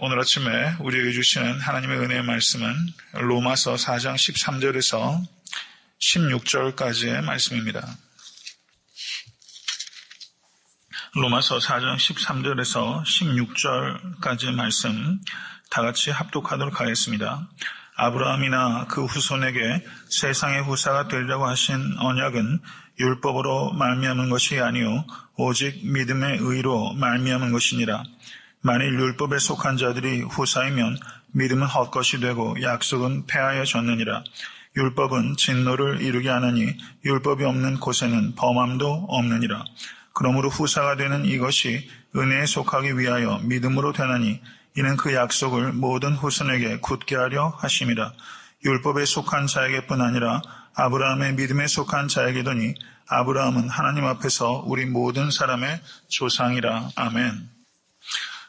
오늘 아침에 우리에게 주시는 하나님의 은혜의 말씀은 로마서 4장 13절에서 16절까지의 말씀입니다. 로마서 4장 13절에서 16절까지의 말씀 다 같이 합독하도록 하겠습니다. 아브라함이나 그 후손에게 세상의 후사가 되리라고 하신 언약은 율법으로 말미암은 것이 아니요 오직 믿음의 의로 말미암은 것이니라. 만일 율법에 속한 자들이 후사이면 믿음은 헛것이 되고 약속은 폐하여졌느니라. 율법은 진노를 이루게 하느니 율법이 없는 곳에는 범함도 없느니라. 그러므로 후사가 되는 이것이 은혜에 속하기 위하여 믿음으로 되나니 이는 그 약속을 모든 후손에게 굳게 하려 하심이라. 율법에 속한 자에게뿐 아니라 아브라함의 믿음에 속한 자에게더니 아브라함은 하나님 앞에서 우리 모든 사람의 조상이라. 아멘.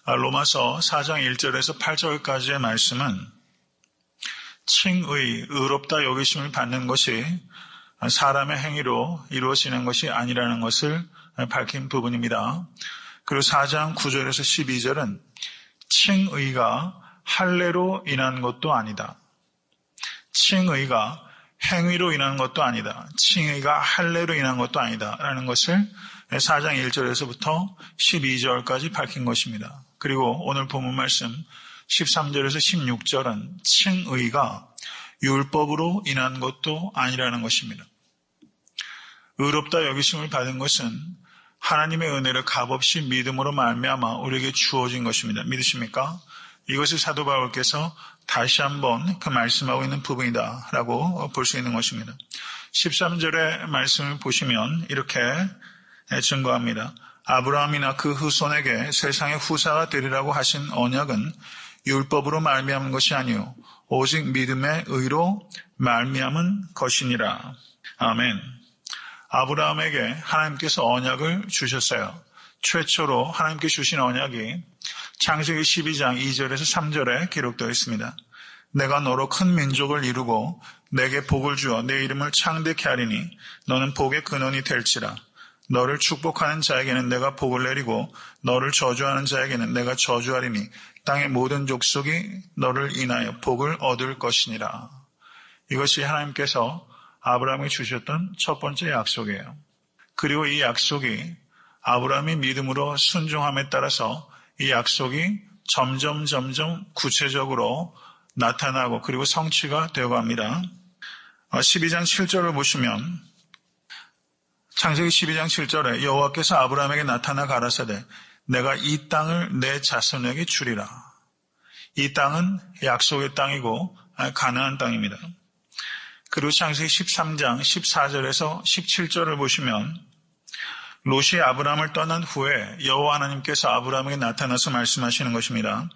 아, 로마서 4장 1절에서 8절까지의 말씀은 칭의, 의롭다 여기심을 받는 것이 사람의 행위로 이루어지는 것이 아니라는 것을 밝힌 부분입니다. 그리고 4장 9절에서 12절은 칭의가 할례로 인한 것도 아니다. 칭의가 행위로 인한 것도 아니다. 칭의가 할례로 인한 것도 아니다. 라는 것을 4장 1절에서부터 12절까지 밝힌 것입니다. 그리고 오늘 본문 말씀 13절에서 16절은 칭의가 율법으로 인한 것도 아니라는 것입니다. 의롭다 여기심을 받은 것은 하나님의 은혜를 값없이 믿음으로 말미암아 우리에게 주어진 것입니다. 믿으십니까? 이것을 사도 바울께서 다시 한번 그 말씀하고 있는 부분이다라고 볼 수 있는 것입니다. 13절의 말씀을 보시면 이렇게 증거합니다. 아브라함이나 그 후손에게 세상의 후사가 되리라고 하신 언약은 율법으로 말미암은 것이 아니요 오직 믿음의 의로 말미암은 것이니라. 아멘. 아브라함에게 하나님께서 언약을 주셨어요. 최초로 하나님께 주신 언약이 창세기 12장 2절에서 3절에 기록되어 있습니다. 내가 너로 큰 민족을 이루고 내게 복을 주어 내 이름을 창대케 하리니 너는 복의 근원이 될지라. 너를 축복하는 자에게는 내가 복을 내리고 너를 저주하는 자에게는 내가 저주하리니 땅의 모든 족속이 너를 인하여 복을 얻을 것이니라. 이것이 하나님께서 아브라함이 주셨던 첫 번째 약속이에요. 그리고 이 약속이 아브라함이 믿음으로 순종함에 따라서 이 약속이 점점 점점 구체적으로 나타나고 그리고 성취가 되어 갑니다. 12장 7절을 보시면 창세기 12장 7절에 여호와께서 아브라함에게 나타나 가라사대 내가 이 땅을 내 자손에게 주리라. 이 땅은 약속의 땅이고 가나안 땅입니다. 그리고 창세기 13장 14절에서 17절을 보시면 롯이 아브라함을 떠난 후에 여호와 하나님께서 아브라함에게 나타나서 말씀하시는 것입니다.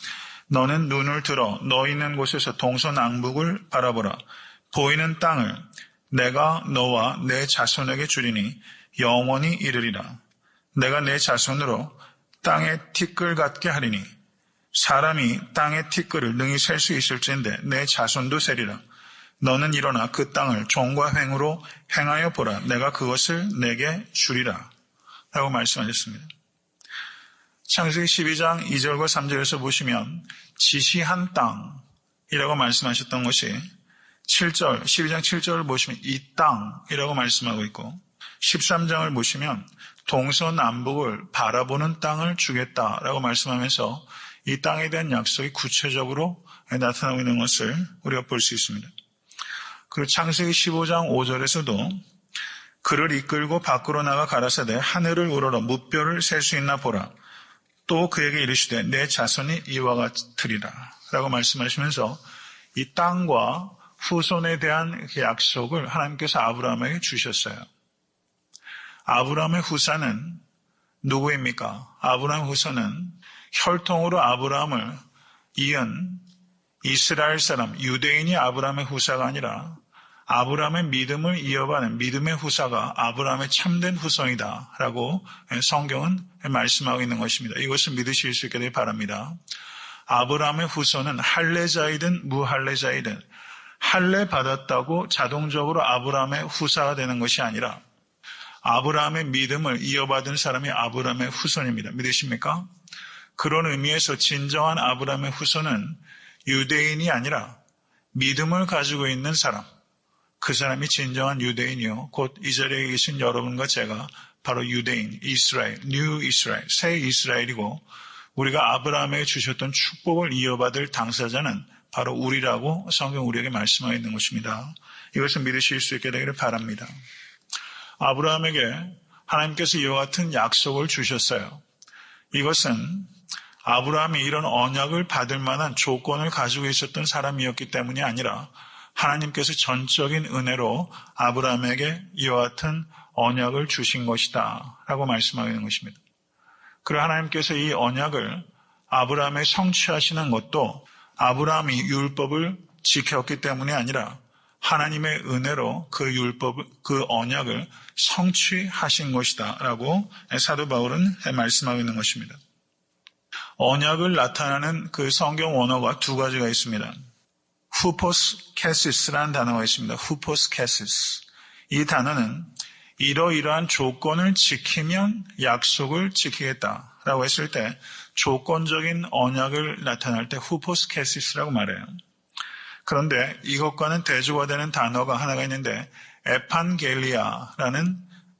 너는 눈을 들어 너 있는 곳에서 동서남북을 바라보라. 보이는 땅을 내가 너와 내 자손에게 주리니 영원히 이르리라. 내가 내 자손으로 땅의 티끌 같게 하리니 사람이 땅의 티끌을 능히 셀 수 있을진데 내 자손도 세리라. 너는 일어나 그 땅을 종과 횡으로 행하여 보라. 내가 그것을 내게 주리라. 라고 말씀하셨습니다. 창세기 12장 2절과 3절에서 보시면 지시한 땅이라고 말씀하셨던 것이 7절, 12장 7절을 보시면 이 땅이라고 말씀하고 있고 13장을 보시면 동서남북을 바라보는 땅을 주겠다라고 말씀하면서 이 땅에 대한 약속이 구체적으로 나타나고 있는 것을 우리가 볼 수 있습니다. 그리고 창세기 15장 5절에서도 그를 이끌고 밖으로 나가 가라사대 하늘을 우러러 무뼈를 셀 수 있나 보라. 또 그에게 이르시되 내 자손이 이와 같으리라. 라고 말씀하시면서 이 땅과 후손에 대한 그 약속을 하나님께서 아브라함에게 주셨어요. 아브라함의 후사는 누구입니까? 아브라함 후사는 혈통으로 아브라함을 이은 이스라엘 사람, 유대인이 아브라함의 후사가 아니라 아브라함의 믿음을 이어가는 믿음의 후사가 아브라함의 참된 후손이다라고 성경은 말씀하고 있는 것입니다. 이것을 믿으실 수 있게 되기 바랍니다. 아브라함의 후손은 할례자이든 무할례자이든 할례 받았다고 자동적으로 아브라함의 후사가 되는 것이 아니라 아브라함의 믿음을 이어받은 사람이 아브라함의 후손입니다. 믿으십니까? 그런 의미에서 진정한 아브라함의 후손은 유대인이 아니라 믿음을 가지고 있는 사람, 그 사람이 진정한 유대인이요. 곧 이 자리에 계신 여러분과 제가 바로 유대인, 이스라엘, 뉴 이스라엘, 새 이스라엘이고 우리가 아브라함에게 주셨던 축복을 이어받을 당사자는 바로 우리라고 성경 우리에게 말씀하고 있는 것입니다. 이것을 믿으실 수 있게 되기를 바랍니다. 아브라함에게 하나님께서 이와 같은 약속을 주셨어요. 이것은 아브라함이 이런 언약을 받을 만한 조건을 가지고 있었던 사람이었기 때문이 아니라 하나님께서 전적인 은혜로 아브라함에게 이와 같은 언약을 주신 것이다. 라고 말씀하고 있는 것입니다. 그리고 하나님께서 이 언약을 아브라함에 성취하시는 것도 아브라함이 율법을 지켰기 때문이 아니라 하나님의 은혜로 그 율법, 그 언약을 성취하신 것이다. 라고 사도 바울은 말씀하고 있는 것입니다. 언약을 나타내는 그 성경 원어가 두 가지가 있습니다. 후포스 캐시스라는 단어가 있습니다. 후포스 캐시스. 이 단어는 이러이러한 조건을 지키면 약속을 지키겠다 라고 했을 때 조건적인 언약을 나타낼 때 후포스 캐시스라고 말해요. 그런데 이것과는 대조가 되는 단어가 하나가 있는데 에판겔리아라는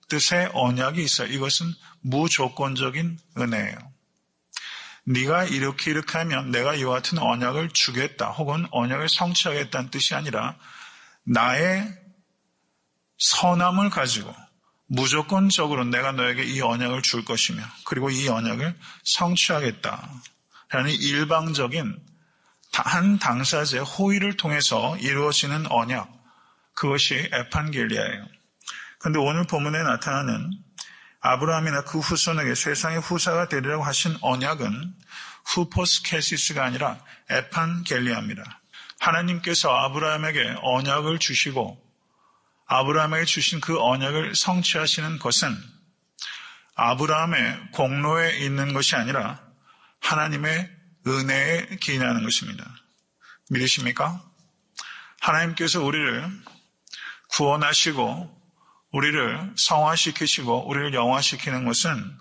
뜻의 언약이 있어요. 이것은 무조건적인 은혜예요. 네가 이렇게 이렇게 하면 내가 이와 같은 언약을 주겠다 혹은 언약을 성취하겠다는 뜻이 아니라 나의 선함을 가지고 무조건적으로 내가 너에게 이 언약을 줄 것이며 그리고 이 언약을 성취하겠다라는 일방적인 한 당사자의 호의를 통해서 이루어지는 언약 그것이 에판겔리아예요. 그런데 오늘 본문에 나타나는 아브라함이나 그 후손에게 세상의 후사가 되리라고 하신 언약은 후포스케시스가 아니라 에판겔리아입니다. 하나님께서 아브라함에게 언약을 주시고 아브라함에게 주신 그 언약을 성취하시는 것은 아브라함의 공로에 있는 것이 아니라 하나님의 은혜에 기인하는 것입니다. 믿으십니까? 하나님께서 우리를 구원하시고 우리를 성화시키시고 우리를 영화시키는 것은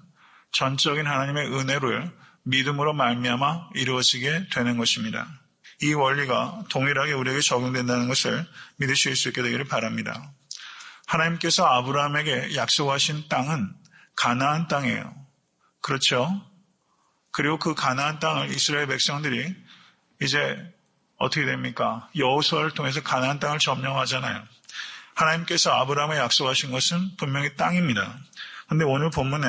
전적인 하나님의 은혜를 믿음으로 말미암아 이루어지게 되는 것입니다. 이 원리가 동일하게 우리에게 적용된다는 것을 믿으실 수 있게 되기를 바랍니다. 하나님께서 아브라함에게 약속하신 땅은 가나안 땅이에요. 그렇죠? 그리고 그 가나안 땅을 이스라엘 백성들이 이제 어떻게 됩니까? 여호수아를 통해서 가나안 땅을 점령하잖아요. 하나님께서 아브라함에 약속하신 것은 분명히 땅입니다. 그런데 오늘 본문에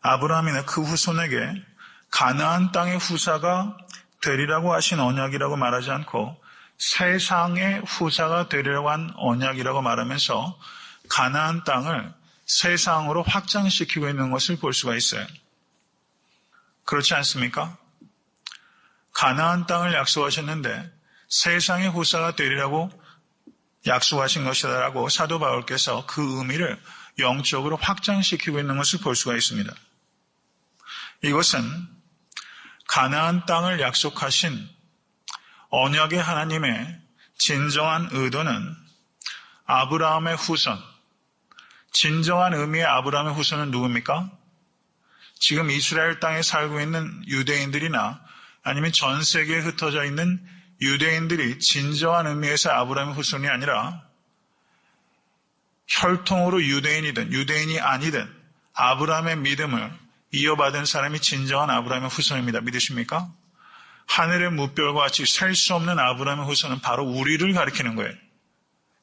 아브라함이나 그 후손에게 가나안 땅의 후사가 되리라고 하신 언약이라고 말하지 않고 세상의 후사가 되리라고 한 언약이라고 말하면서 가나안 땅을 세상으로 확장시키고 있는 것을 볼 수가 있어요. 그렇지 않습니까? 가나안 땅을 약속하셨는데 세상의 후사가 되리라고 약속하신 것이다라고 사도 바울께서 그 의미를 영적으로 확장시키고 있는 것을 볼 수가 있습니다. 이것은 가나안 땅을 약속하신 언약의 하나님의 진정한 의도는 아브라함의 후손, 진정한 의미의 아브라함의 후손은 누굽니까? 지금 이스라엘 땅에 살고 있는 유대인들이나 아니면 전 세계에 흩어져 있는 유대인들이 진정한 의미에서 아브라함의 후손이 아니라 혈통으로 유대인이든 유대인이 아니든 아브라함의 믿음을 이어받은 사람이 진정한 아브라함의 후손입니다. 믿으십니까? 하늘의 무별과 같이 셀 수 없는 아브라함의 후손은 바로 우리를 가리키는 거예요.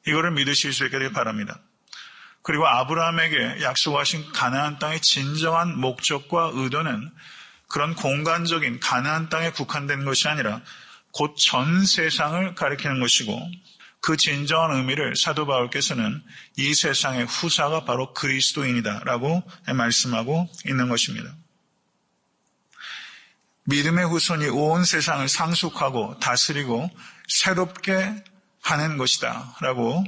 이거를 믿으실 수 있게 되길 바랍니다. 그리고 아브라함에게 약속하신 가나안 땅의 진정한 목적과 의도는 그런 공간적인 가나안 땅에 국한된 것이 아니라 곧 전 세상을 가리키는 것이고 그 진정한 의미를 사도 바울께서는 이 세상의 후사가 바로 그리스도인이다라고 말씀하고 있는 것입니다. 믿음의 후손이 온 세상을 상속하고 다스리고 새롭게 하는 것이다. 라고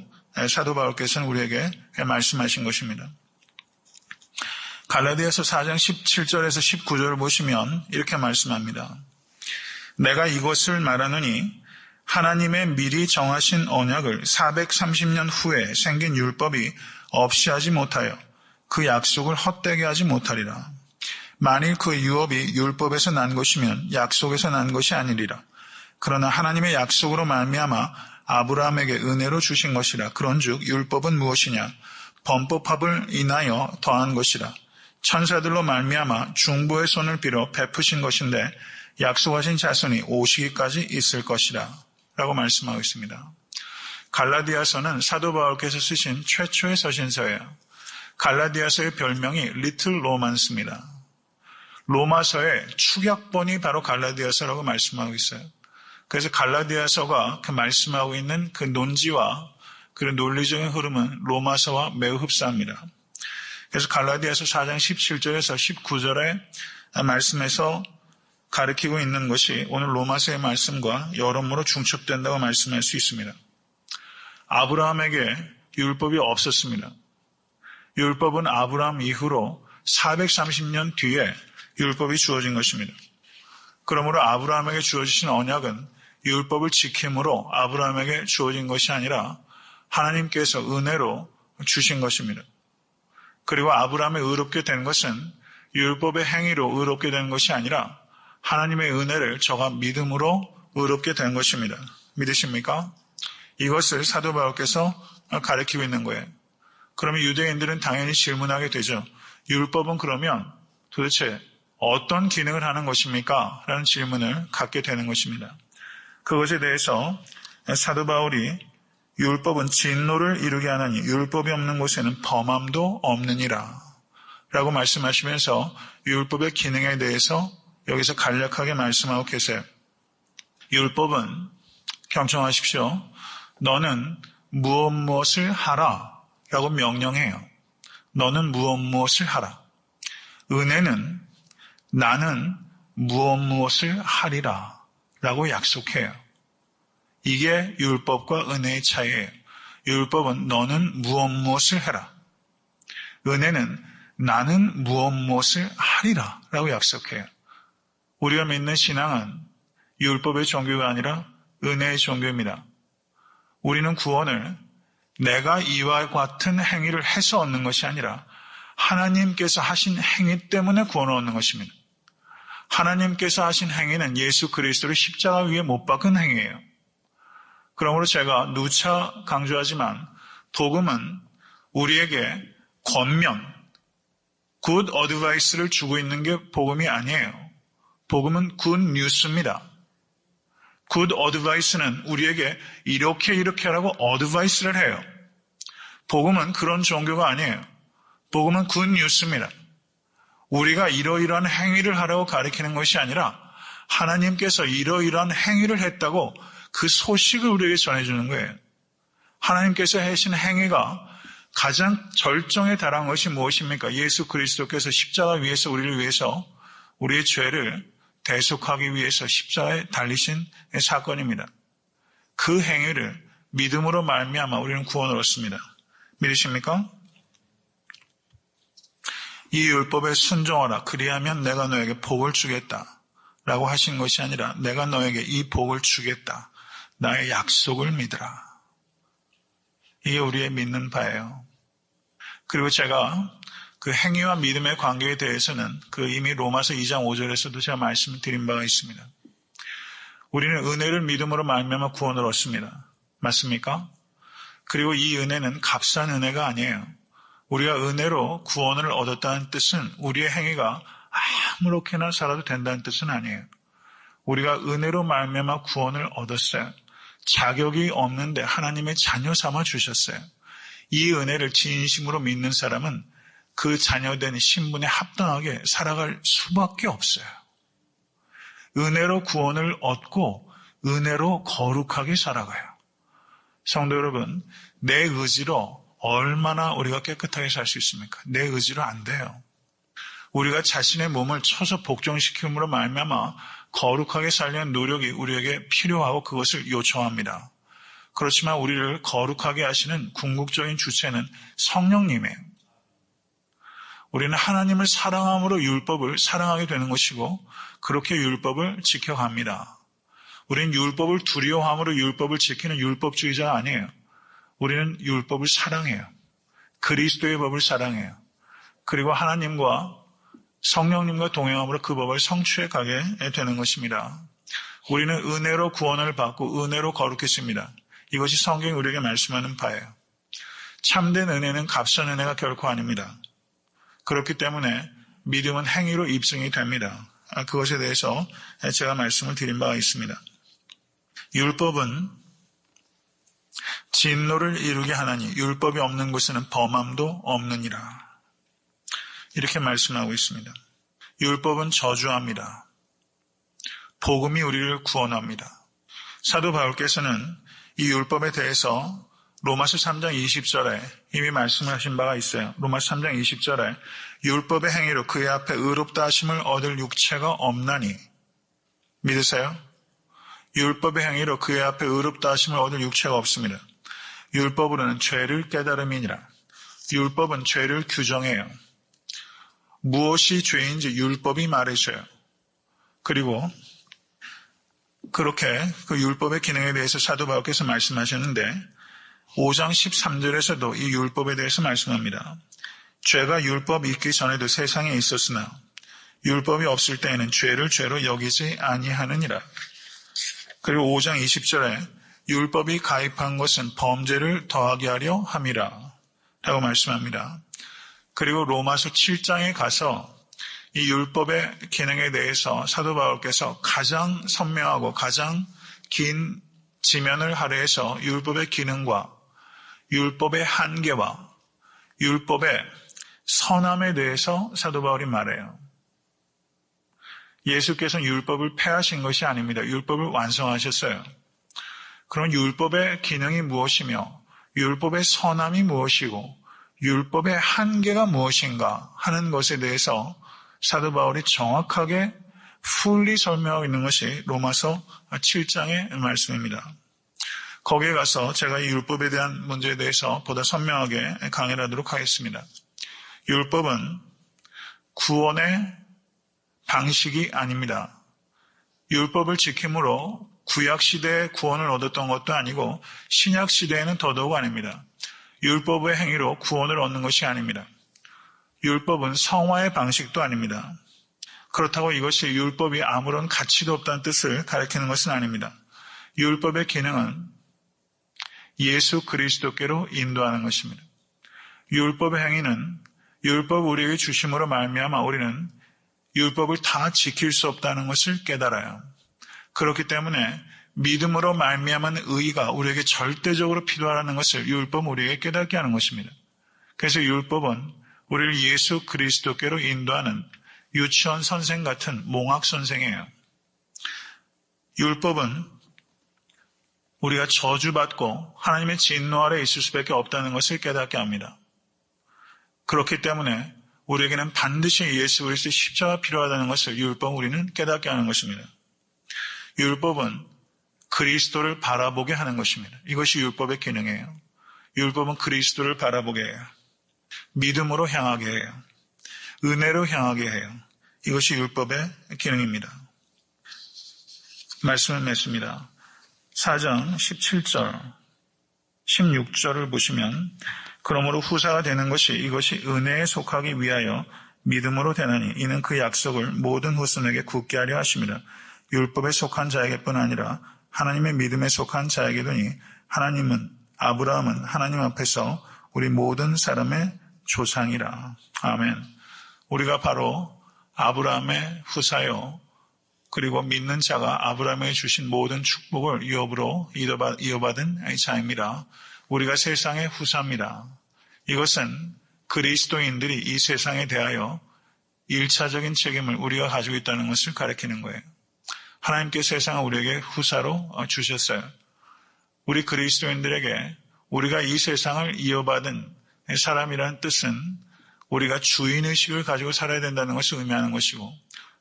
사도 바울께서는 우리에게 말씀하신 것입니다. 갈라디아서 4장 17절에서 19절을 보시면 이렇게 말씀합니다. 내가 이것을 말하느니 하나님의 미리 정하신 언약을 430년 후에 생긴 율법이 없이 하지 못하여 그 약속을 헛되게 하지 못하리라. 만일 그 유업이 율법에서 난 것이면 약속에서 난 것이 아니리라. 그러나 하나님의 약속으로 말미암아 아브라함에게 은혜로 주신 것이라. 그런즉 율법은 무엇이냐? 범법합을 인하여 더한 것이라. 천사들로 말미암아 중보의 손을 빌어 베푸신 것인데 약속하신 자손이 오시기까지 있을 것이라. 라고 말씀하고 있습니다. 갈라디아서는 사도 바울께서 쓰신 최초의 서신서예요. 갈라디아서의 별명이 리틀 로만스입니다. 로마서의 축약본이 바로 갈라디아서라고 말씀하고 있어요. 그래서 갈라디아서가 그 말씀하고 있는 그 논지와 그런 논리적인 흐름은 로마서와 매우 흡사합니다. 그래서 갈라디아서 4장 17절에서 19절의 말씀에서 가르치고 있는 것이 오늘 로마서의 말씀과 여러모로 중첩된다고 말씀할 수 있습니다. 아브라함에게 율법이 없었습니다. 율법은 아브라함 이후로 430년 뒤에 율법이 주어진 것입니다. 그러므로 아브라함에게 주어지신 언약은 율법을 지킴으로 아브라함에게 주어진 것이 아니라 하나님께서 은혜로 주신 것입니다. 그리고 아브라함이 의롭게 된 것은 율법의 행위로 의롭게 된 것이 아니라 하나님의 은혜를 저가 믿음으로 의롭게 된 것입니다. 믿으십니까? 이것을 사도 바울께서 가르치고 있는 거예요. 그러면 유대인들은 당연히 질문하게 되죠. 율법은 그러면 도대체 어떤 기능을 하는 것입니까? 라는 질문을 갖게 되는 것입니다. 그것에 대해서 사도 바울이 율법은 진노를 이루게 하느니 율법이 없는 곳에는 범함도 없느니라 라고 말씀하시면서 율법의 기능에 대해서 여기서 간략하게 말씀하고 계세요. 율법은 경청하십시오. 너는 무엇 무엇을 하라 라고 명령해요. 너는 무엇 무엇을 하라. 은혜는 나는 무엇 무엇을 하리라 라고 약속해요. 이게 율법과 은혜의 차이예요. 율법은 너는 무엇 무엇을 해라. 은혜는 나는 무엇 무엇을 하리라 라고 약속해요. 우리가 믿는 신앙은 율법의 종교가 아니라 은혜의 종교입니다. 우리는 구원을 내가 이와 같은 행위를 해서 얻는 것이 아니라 하나님께서 하신 행위 때문에 구원을 얻는 것입니다. 하나님께서 하신 행위는 예수 그리스도를 십자가 위에 못 박은 행위예요. 그러므로 제가 누차 강조하지만 복음은 우리에게 권면, 굿 어드바이스를 주고 있는 게 복음이 아니에요. 복음은 굿 뉴스입니다. 굿 어드바이스는 우리에게 이렇게 이렇게 하라고 어드바이스를 해요. 복음은 그런 종교가 아니에요. 복음은 굿 뉴스입니다. 우리가 이러이러한 행위를 하라고 가리키는 것이 아니라 하나님께서 이러이러한 행위를 했다고 그 소식을 우리에게 전해주는 거예요. 하나님께서 하신 행위가 가장 절정에 달한 것이 무엇입니까? 예수 그리스도께서 십자가 위에서 우리를 위해서 우리의 죄를 대속하기 위해서 십자가에 달리신 사건입니다. 그 행위를 믿음으로 말미암아 우리는 구원을 얻습니다. 믿으십니까? 이 율법에 순종하라. 그리하면 내가 너에게 복을 주겠다. 라고 하신 것이 아니라 내가 너에게 이 복을 주겠다. 나의 약속을 믿으라. 이게 우리의 믿는 바예요. 그리고 제가 그 행위와 믿음의 관계에 대해서는 그 이미 로마서 2장 5절에서도 제가 말씀을 드린 바가 있습니다. 우리는 은혜를 믿음으로 말미암아 구원을 얻습니다. 맞습니까? 그리고 이 은혜는 값싼 은혜가 아니에요. 우리가 은혜로 구원을 얻었다는 뜻은 우리의 행위가 아무렇게나 살아도 된다는 뜻은 아니에요. 우리가 은혜로 말미암아 구원을 얻었어요. 자격이 없는데 하나님의 자녀 삼아 주셨어요. 이 은혜를 진심으로 믿는 사람은 그 자녀된 신분에 합당하게 살아갈 수밖에 없어요. 은혜로 구원을 얻고 은혜로 거룩하게 살아가요. 성도 여러분, 내 의지로 얼마나 우리가 깨끗하게 살 수 있습니까? 내 의지로 안 돼요. 우리가 자신의 몸을 쳐서 복종시킴으로 말미암아 거룩하게 살려는 노력이 우리에게 필요하고 그것을 요청합니다. 그렇지만 우리를 거룩하게 하시는 궁극적인 주체는 성령님이에요. 우리는 하나님을 사랑함으로 율법을 사랑하게 되는 것이고 그렇게 율법을 지켜갑니다. 우리는 율법을 두려워함으로 율법을 지키는 율법주의자가 아니에요. 우리는 율법을 사랑해요. 그리스도의 법을 사랑해요. 그리고 하나님과 성령님과 동행함으로 그 법을 성취해 가게 되는 것입니다. 우리는 은혜로 구원을 받고 은혜로 거룩했습니다. 이것이 성경이 우리에게 말씀하는 바예요. 참된 은혜는 값싼 은혜가 결코 아닙니다. 그렇기 때문에 믿음은 행위로 입증이 됩니다. 아, 그것에 대해서 제가 말씀을 드린 바가 있습니다. 율법은 진노를 이루게 하나니 율법이 없는 곳에는 범함도 없느니라. 이렇게 말씀하고 있습니다. 율법은 저주합니다. 복음이 우리를 구원합니다. 사도 바울께서는 이 율법에 대해서 로마서 3장 20절에 이미 말씀하신 바가 있어요. 로마서 3장 20절에 율법의 행위로 그의 앞에 의롭다 하심을 얻을 육체가 없나니 믿으세요? 율법의 행위로 그의 앞에 의롭다 하심을 얻을 육체가 없습니다. 율법으로는 죄를 깨달음이니라. 율법은 죄를 규정해요. 무엇이 죄인지 율법이 말해줘요. 그리고 그렇게 그 율법의 기능에 대해서 사도 바울께서 말씀하셨는데 5장 13절에서도 이 율법에 대해서 말씀합니다. 죄가 율법 있기 전에도 세상에 있었으나 율법이 없을 때에는 죄를 죄로 여기지 아니하느니라. 그리고 5장 20절에 율법이 가입한 것은 범죄를 더하게 하려 함이라. 라고 말씀합니다. 그리고 로마서 7장에 가서 이 율법의 기능에 대해서 사도 바울께서 가장 선명하고 가장 긴 지면을 할애해서 율법의 기능과 율법의 한계와 율법의 선함에 대해서 사도 바울이 말해요. 예수께서는 율법을 폐하신 것이 아닙니다. 율법을 완성하셨어요. 그런 율법의 기능이 무엇이며 율법의 선함이 무엇이고 율법의 한계가 무엇인가 하는 것에 대해서 사도 바울이 정확하게 풀리 설명하고 있는 것이 로마서 7장의 말씀입니다. 거기에 가서 제가 이 율법에 대한 문제에 대해서 보다 선명하게 강의를 하도록 하겠습니다. 율법은 구원의 방식이 아닙니다. 율법을 지킴으로 구약시대에 구원을 얻었던 것도 아니고 신약시대에는 더더욱 아닙니다. 율법의 행위로 구원을 얻는 것이 아닙니다. 율법은 성화의 방식도 아닙니다. 그렇다고 이것이 율법이 아무런 가치도 없다는 뜻을 가리키는 것은 아닙니다. 율법의 기능은 예수 그리스도께로 인도하는 것입니다. 율법의 행위는 율법 우리에게 주심으로 말미암아 우리는 율법을 다 지킬 수 없다는 것을 깨달아요. 그렇기 때문에 믿음으로 말미암은 의가 우리에게 절대적으로 필요하다는 것을 율법 우리에게 깨닫게 하는 것입니다. 그래서 율법은 우리를 예수 그리스도께로 인도하는 유치원 선생 같은 몽학 선생이에요. 율법은 우리가 저주받고 하나님의 진노 아래 있을 수밖에 없다는 것을 깨닫게 합니다. 그렇기 때문에 우리에게는 반드시 예수 그리스도의 십자가 필요하다는 것을 율법 우리는 깨닫게 하는 것입니다. 율법은 그리스도를 바라보게 하는 것입니다. 이것이 율법의 기능이에요. 율법은 그리스도를 바라보게 해요. 믿음으로 향하게 해요. 은혜로 향하게 해요. 이것이 율법의 기능입니다. 말씀을 맺습니다. 4장 17절, 16절을 보시면 그러므로 후사가 되는 것이 이것이 은혜에 속하기 위하여 믿음으로 되나니 이는 그 약속을 모든 후손에게 굳게 하려 하십니다. 율법에 속한 자에게뿐 아니라 하나님의 믿음에 속한 자에게도니 하나님은 아브라함은 하나님 앞에서 우리 모든 사람의 조상이라. 아멘. 우리가 바로 아브라함의 후사요. 그리고 믿는 자가 아브라함에게 주신 모든 축복을 유업으로 이어받은 자입니다. 우리가 세상의 후사입니다. 이것은 그리스도인들이 이 세상에 대하여 일차적인 책임을 우리가 가지고 있다는 것을 가리키는 거예요. 하나님께 세상을 우리에게 후사로 주셨어요. 우리 그리스도인들에게 우리가 이 세상을 이어받은 사람이라는 뜻은 우리가 주인의식을 가지고 살아야 된다는 것을 의미하는 것이고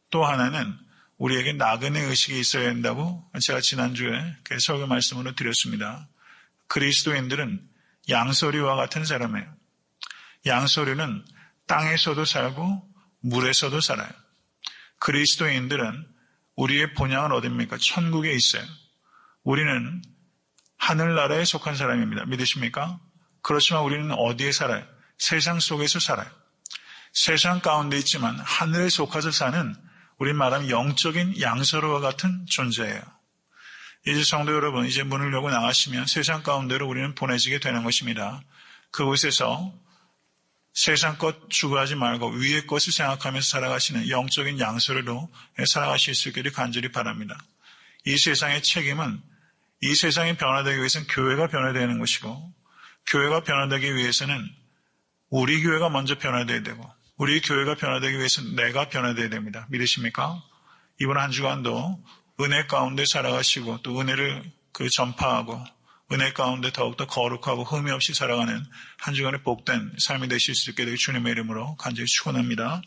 또 하나는 우리에게 나그네 의식이 있어야 된다고 제가 지난주에 설교 말씀으로 드렸습니다. 그리스도인들은 양소리와 같은 사람이에요. 양소리는 땅에서도 살고 물에서도 살아요. 그리스도인들은 우리의 본향은 어딥니까? 천국에 있어요. 우리는 하늘나라에 속한 사람입니다. 믿으십니까? 그렇지만 우리는 어디에 살아요? 세상 속에서 살아요. 세상 가운데 있지만 하늘에 속하서 사는 우리 말하면 영적인 양서로와 같은 존재예요. 이제 성도 여러분, 이제 문을 열고 나가시면 세상 가운데로 우리는 보내지게 되는 것입니다. 그곳에서 세상 것 추구하지 말고 위의 것을 생각하면서 살아가시는 영적인 양서로로 살아가실 수 있기를 간절히 바랍니다. 이 세상의 책임은 이 세상이 변화되기 위해서는 교회가 변화되는 것이고 교회가 변화되기 위해서는 우리 교회가 먼저 변화되어야 되고 우리 교회가 변화되기 위해서는 내가 변화되어야 됩니다. 믿으십니까? 이번 한 주간도 은혜 가운데 살아가시고 또 은혜를 그 전파하고 은혜 가운데 더욱더 거룩하고 흠이 없이 살아가는 한 주간의 복된 삶이 되실 수 있게 되기 주님의 이름으로 간절히 축원합니다.